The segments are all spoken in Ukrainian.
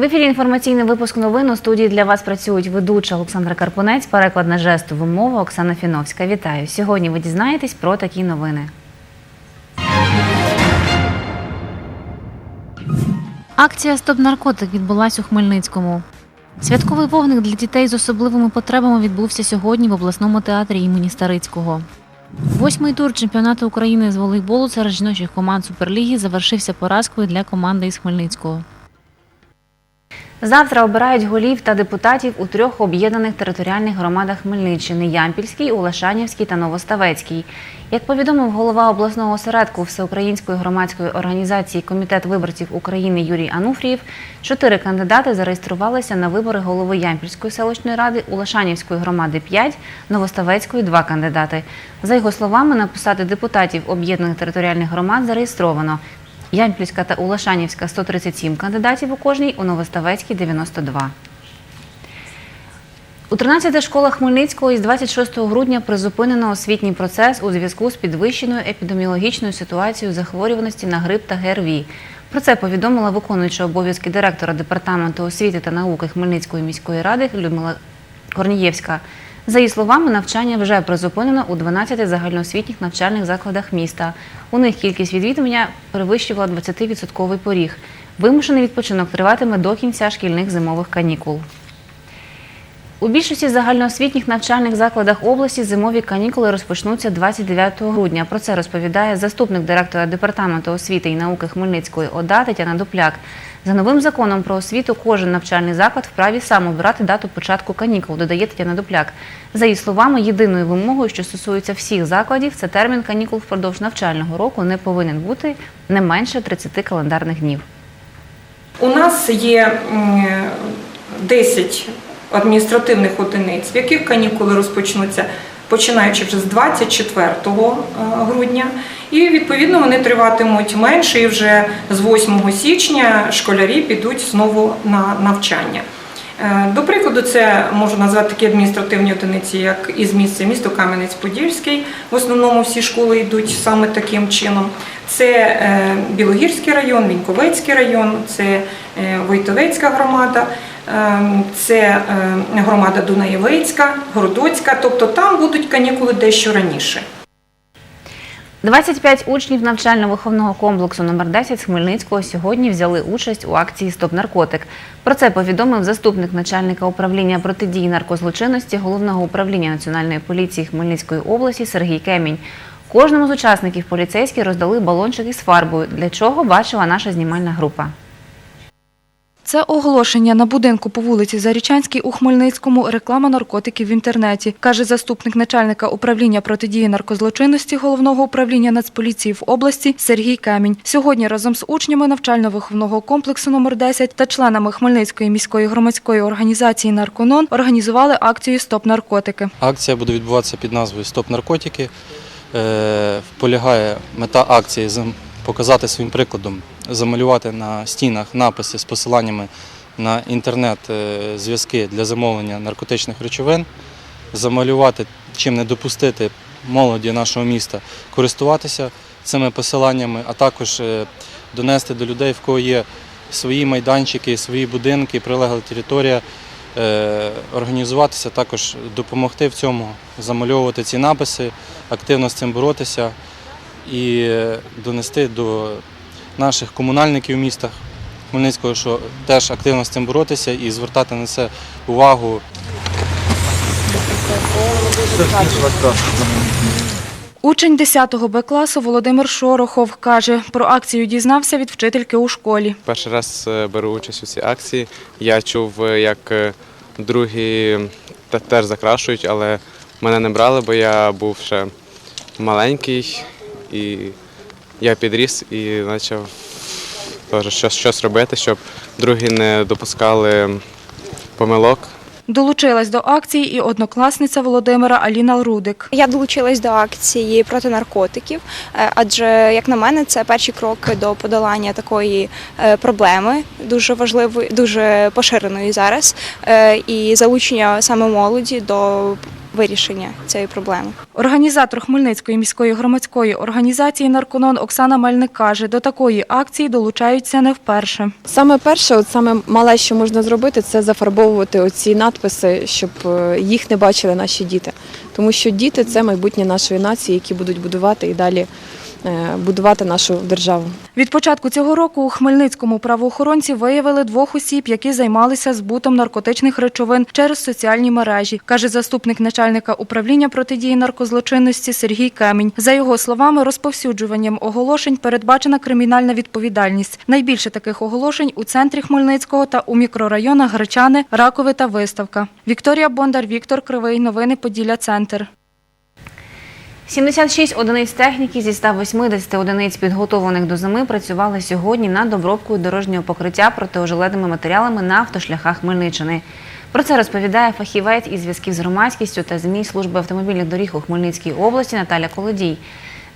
В ефірі інформаційний випуск новин у студії для вас працюють ведуча Олександра Карпунець, переклад на жестову мову Оксана Фіновська. Вітаю! Сьогодні ви дізнаєтесь про такі новини. Акція Стоп наркотик відбулась у Хмельницькому. Святковий вогник для дітей з особливими потребами відбувся сьогодні в обласному театрі імені Старицького. Восьмий тур чемпіонату України з волейболу серед жіночих команд Суперліги завершився поразкою для команди із Хмельницького. Завтра обирають голів та депутатів у трьох об'єднаних територіальних громадах Хмельниччини Ямпільській, Улашанівській та Новоставецькій. Як повідомив голова обласного осередку Всеукраїнської громадської організації Комітет виборців України Юрій Ануфрієв, чотири кандидати зареєструвалися на вибори голови Ямпільської селищної ради, Улашанівської громади 5, Новоставецької 2 кандидати. За його словами, на посади депутатів об'єднаних територіальних громад зареєстровано Ямпільська та Улашанівська 137 кандидатів у кожній, у Новоставецькій 92. У 13 школах Хмельницького із 26 грудня призупинено освітній процес у зв'язку з підвищеною епідеміологічною ситуацією захворюваності на грип та ГРВІ. Про це повідомила виконуюча обов'язки директора департаменту освіти та науки Хмельницької міської ради Людмила Корнієвська. За її словами, навчання вже призупинено у 12 загальноосвітніх навчальних закладах міста. У них кількість відвідування перевищувала 20% поріг. Вимушений відпочинок триватиме до кінця шкільних зимових канікул. У більшості загальноосвітніх навчальних закладах області зимові канікули розпочнуться 29 грудня. Про це розповідає заступник директора департаменту освіти і науки Хмельницької ОДА Тетяна Дупляк. За новим законом про освіту кожен навчальний заклад вправі сам обирати дату початку канікул, додає Тетяна Дупляк. За її словами, єдиною вимогою, що стосується всіх закладів, це термін канікул впродовж навчального року не повинен бути не менше 30 календарних днів. У нас є м, 10 адміністративних одиниць, в яких канікули розпочнуться починаючи вже з 24 грудня, і відповідно вони триватимуть менше. І вже з 8 січня школярі підуть знову на навчання. Е, До прикладу, це можу назвати такі адміністративні одиниці, як із місця місто Кам'янець-Подільський. В основному всі школи йдуть саме таким чином. Це е, Білогірський район, Віньковецький район, це е, Войтовецька громада, е, це е, громада Дунаєвецька, Городоцька. Тобто там будуть канікули дещо раніше. 25 учнів навчально-виховного комплексу номер 10 з Хмельницького сьогодні взяли участь у акції Стоп наркотик. Про це повідомив заступник начальника управління протидії наркозлочинності головного управління національної поліції Хмельницької області Сергій Кемінь. Кожному з учасників поліцейські роздали балончик із фарбою, для чого бачила наша знімальна група. Це оголошення на будинку по вулиці Зарічанській у Хмельницькому реклама наркотиків в інтернеті, каже заступник начальника управління протидії наркозлочинності головного управління Нацполіції в області Сергій Камінь. Сьогодні разом з учнями навчально-виховного комплексу номер 10 та членами Хмельницької міської громадської організації Нарконон організували акцію Стоп наркотики. Акція буде відбуватися під назвою Стоп наркотики. Е, Полягає мета акції показати своїм прикладом, замалювати на стінах написи з посиланнями на інтернет-зв'язки для замовлення наркотичних речовин, замалювати, чим не допустити молоді нашого міста користуватися цими посиланнями, а також е, донести до людей, в кого є свої майданчики, свої будинки, прилегла територія, е, організуватися, також допомогти в цьому, замальовувати ці написи, активно з цим боротися і е, донести до наших комунальників в містах Хмельницького, що теж активно з цим боротися і звертати на це увагу. Учень 10 Б класу Володимир Шорохов каже, про акцію дізнався від вчительки у школі. Перший раз е, беру участь у цій акції. Я чув, е, як е, другі те- теж закрашують, але мене не брали, бо я був ще маленький і я підріс і почав теж щось, щось робити, щоб другі не допускали помилок. Долучилась до акції і однокласниця Володимира Аліна Рудик. Я долучилась до акції проти наркотиків, е, адже, як на мене, це перші кроки до подолання такої е, проблеми, дуже важливої, дуже поширеної зараз, е, і залучення саме молоді до вирішення цієї проблеми. Організатор Хмельницької міської громадської організації Нарконон Оксана Мельник каже, до такої акції долучаються не вперше. Саме перше, от саме мале, що можна зробити, це зафарбовувати оці надписи, щоб е, їх не бачили наші діти. Тому що діти це майбутнє нашої нації, які будуть будувати і далі будувати нашу державу. Від початку цього року у Хмельницькому правоохоронці виявили двох осіб, які займалися збутом наркотичних речовин через соціальні мережі, каже заступник начальника управління протидії наркозлочинності Сергій Кемінь. За його словами, розповсюджуванням оголошень передбачена кримінальна відповідальність. Найбільше таких оголошень у центрі Хмельницького та у мікрорайонах Гречани, Ракови та Виставка. Вікторія Бондар, Віктор Кривий. Новини Поділля Центр. 76 одиниць техніки зі 180 одиниць підготовлених до зими працювали сьогодні над обробкою дорожнього покриття протиожеледними матеріалами на автошляхах Хмельниччини. Про це розповідає фахівець із зв'язків з громадськістю та ЗМІ служби автомобільних доріг у Хмельницькій області Наталя Колодій.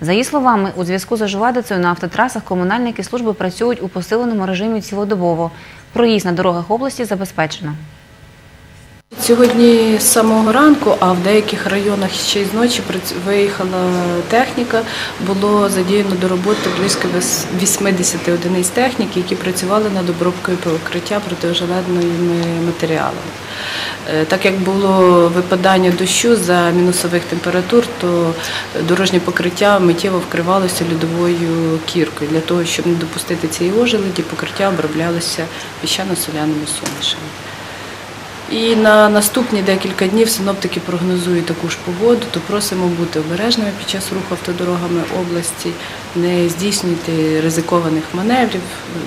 За її словами, у зв'язку з ожеледицею на автотрасах комунальники служби працюють у посиленому режимі цілодобово. Проїзд на дорогах області забезпечено. Сьогодні з самого ранку, а в деяких районах ще й з ночі прац- виїхала техніка. Було задіяно до роботи близько 80 одиниць техніки, які працювали над обробкою покриття протиожеледними матеріалами. Е, Так як було випадання дощу за мінусових температур, то дорожнє покриття миттєво вкривалося льодовою кіркою. Для того, щоб не допустити цієї ожеледі, покриття оброблялося піщано-соляними сумішами. І на наступні декілька днів синоптики прогнозують таку ж погоду, то просимо бути обережними під час руху автодорогами області, не здійснюйте ризикованих маневрів,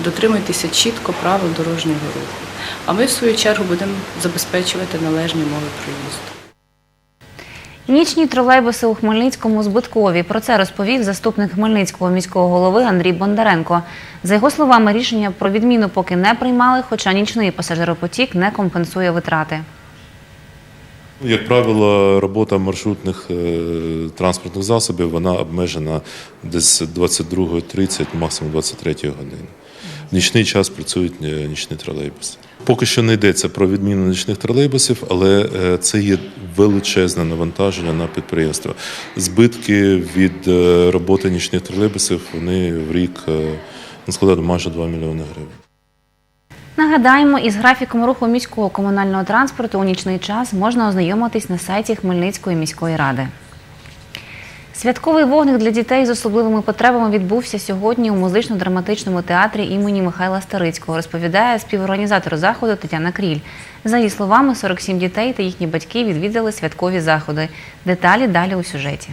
дотримуйтеся чітко правил дорожнього руху. А ми, в свою чергу, будемо забезпечувати належні умови проїзду. Нічні тролейбуси у Хмельницькому збиткові. Про це розповів заступник Хмельницького міського голови Андрій Бондаренко. За його словами, рішення про відміну поки не приймали, хоча нічний пасажиропотік не компенсує витрати. Як правило, робота маршрутних е, транспортних засобів вона обмежена десь 22.30, максимум 23 години. Нічний час працюють е, нічні тролейбуси. Поки що не йдеться про відміну нічних тролейбусів, але е, це є величезне навантаження на підприємство. Збитки від е, роботи нічних тролейбусів вони в рік е, складають майже 2 мільйони гривень. Нагадаємо, із графіком руху міського комунального транспорту у нічний час можна ознайомитись на сайті Хмельницької міської ради. Святковий вогник для дітей з особливими потребами відбувся сьогодні у музично-драматичному театрі імені Михайла Старицького, розповідає співорганізатор заходу Тетяна Кріль. За її словами, 47 дітей та їхні батьки відвідали святкові заходи. Деталі далі у сюжеті.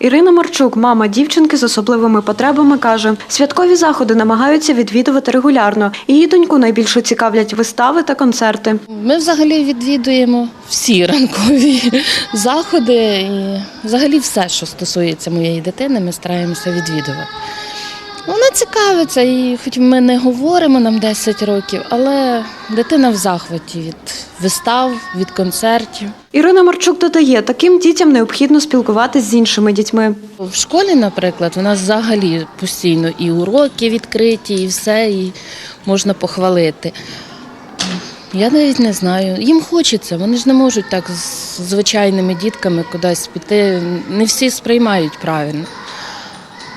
Ірина Марчук, мама дівчинки з особливими потребами, каже, святкові заходи намагаються відвідувати регулярно. Її доньку найбільше цікавлять вистави та концерти. Ми взагалі відвідуємо всі ранкові заходи і взагалі все, що стосується моєї дитини, ми стараємося відвідувати. Вона цікавиться, і хоч ми не говоримо нам 10 років, але дитина в захваті від вистав, від концертів. Ірина Марчук додає, таким дітям необхідно спілкуватись з іншими дітьми. В школі, наприклад, у нас взагалі постійно і уроки відкриті, і все, і можна похвалити. Я навіть не знаю. Їм хочеться, вони ж не можуть так з звичайними дітками кудись піти. Не всі сприймають правильно.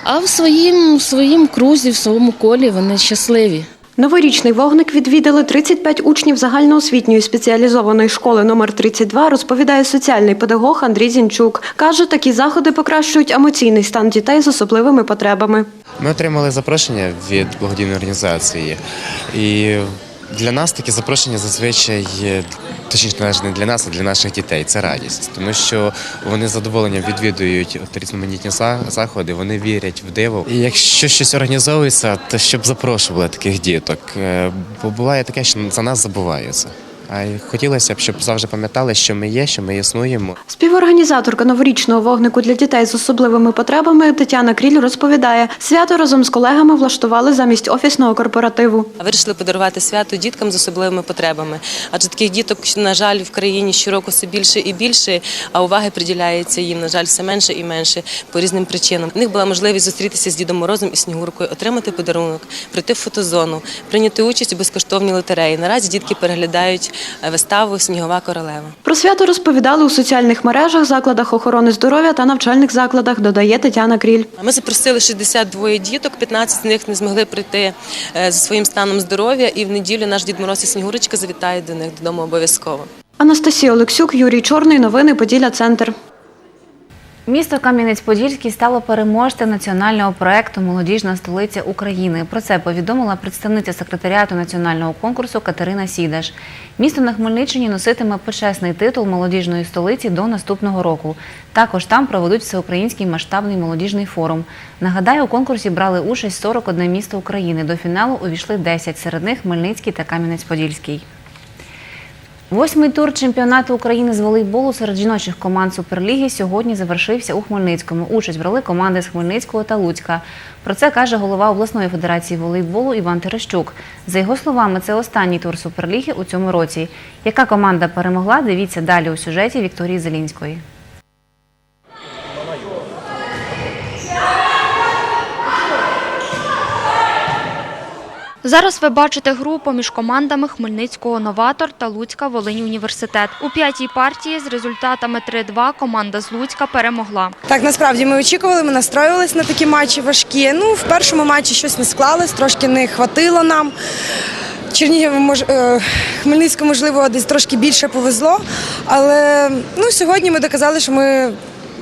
А в своїм, в своїм крузі, в своєму колі вони щасливі. Новорічний вогник відвідали 35 учнів загальноосвітньої спеціалізованої школи номер 32, розповідає соціальний педагог Андрій Зінчук. Каже, такі заходи покращують емоційний стан дітей з особливими потребами. Ми отримали запрошення від благодійної організації, і для нас такі запрошення зазвичай точніше навіть не для нас, а для наших дітей. Це радість, тому що вони з задоволенням відвідують різноманітні заходи, вони вірять в диво. І якщо щось організовується, то щоб запрошували таких діток. Е, Бо буває таке, що за нас забуваються. А й хотілося б, щоб завжди пам'ятали, що ми є, що ми існуємо. Співорганізаторка новорічного вогнику для дітей з особливими потребами Тетяна Кріль розповідає, свято разом з колегами влаштували замість офісного корпоративу. Вирішили подарувати свято діткам з особливими потребами. Адже таких діток, на жаль, в країні щороку все більше і більше, а уваги приділяється їм, на жаль, все менше і менше по різним причинам. У них була можливість зустрітися з Дідом Морозом і Снігуркою, отримати подарунок, прийти в фотозону, прийняти участь у безкоштовній лотереї. Наразі дітки переглядають виставу Снігова королева. Про свято розповідали у соціальних мережах, закладах охорони здоров'я та навчальних закладах, додає Тетяна Кріль. Ми запросили 62 діток, 15 з них не змогли прийти е, зі своїм станом здоров'я, і в неділю наш Дід Мороз і Снігурочка завітає до них додому обов'язково. Анастасія Олексюк, Юрій Чорний. Новини Поділля Центр. Місто Кам'янець-Подільський стало переможцем національного проекту Молодіжна столиця України. Про це повідомила представниця секретаріату національного конкурсу Катерина Сідаш. Місто на Хмельниччині носитиме почесний титул молодіжної столиці до наступного року. Також там проведуть всеукраїнський масштабний молодіжний форум. Нагадаю, у конкурсі брали участь 41 місто України. До фіналу увійшли 10, серед них Хмельницький та Кам'янець-Подільський. Восьмий тур чемпіонату України з волейболу серед жіночих команд Суперліги сьогодні завершився у Хмельницькому. Участь брали команди з Хмельницького та Луцька. Про це каже голова обласної федерації волейболу Іван Терещук. За його словами, це останній тур Суперліги у цьому році. Яка команда перемогла? Дивіться далі у сюжеті Вікторії Зелінської. Зараз ви бачите гру поміж командами Хмельницького новатор та Луцька Волинь університет. У п'ятій партії з результатами 3-2 команда з Луцька перемогла. Так, насправді ми очікували, ми настроювалися на такі матчі важкі. Ну, в першому матчі щось не склалось, трошки не хватило нам. Чернігів, е, Хмельницькому, можливо, десь трошки більше повезло. Але ну, сьогодні ми доказали, що ми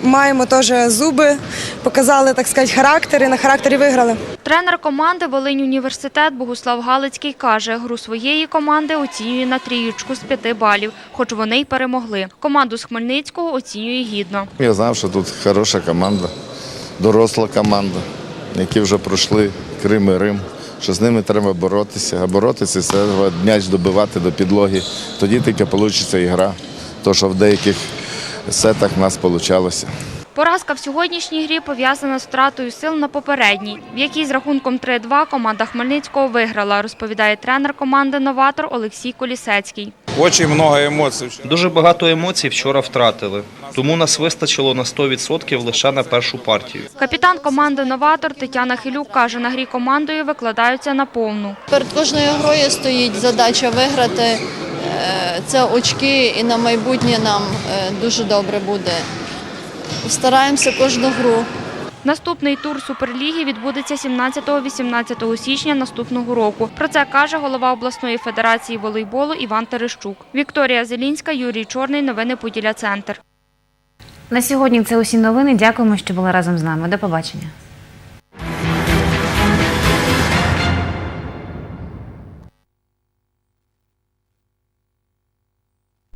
маємо теж зуби, показали, так сказати, характер і на характері виграли. Тренер команди Волинь університет Богуслав Галицький каже, гру своєї команди оцінює на трієчку з п'яти балів, хоч вони й перемогли. Команду з Хмельницького оцінює гідно. Я знав, що тут хороша команда, доросла команда, які вже пройшли Крим і Рим, що з ними треба боротися. А боротися це треба м'яч добивати до підлоги. Тоді тільки вийде ігра. То, що в деяких сетах в нас вийшло. Поразка в сьогоднішній грі пов'язана з втратою сил на попередній, в якій з рахунком 3-2 команда Хмельницького виграла, розповідає тренер команди «Новатор» Олексій Колісецький. Дуже багато емоцій. Дуже багато емоцій вчора втратили. Тому нас вистачило на 100% лише на першу партію. Капітан команди «Новатор» Тетяна Хилюк каже, на грі командою викладаються на повну. Перед кожною грою стоїть задача виграти. Е, Це очки і на майбутнє нам е, дуже добре буде. Стараємося кожну гру. Наступний тур Суперліги відбудеться 17-18 січня наступного року. Про це каже голова обласної федерації волейболу Іван Терещук. Вікторія Зелінська, Юрій Чорний. Новини Поділля Центр. На сьогодні це усі новини. Дякуємо, що були разом з нами. До побачення.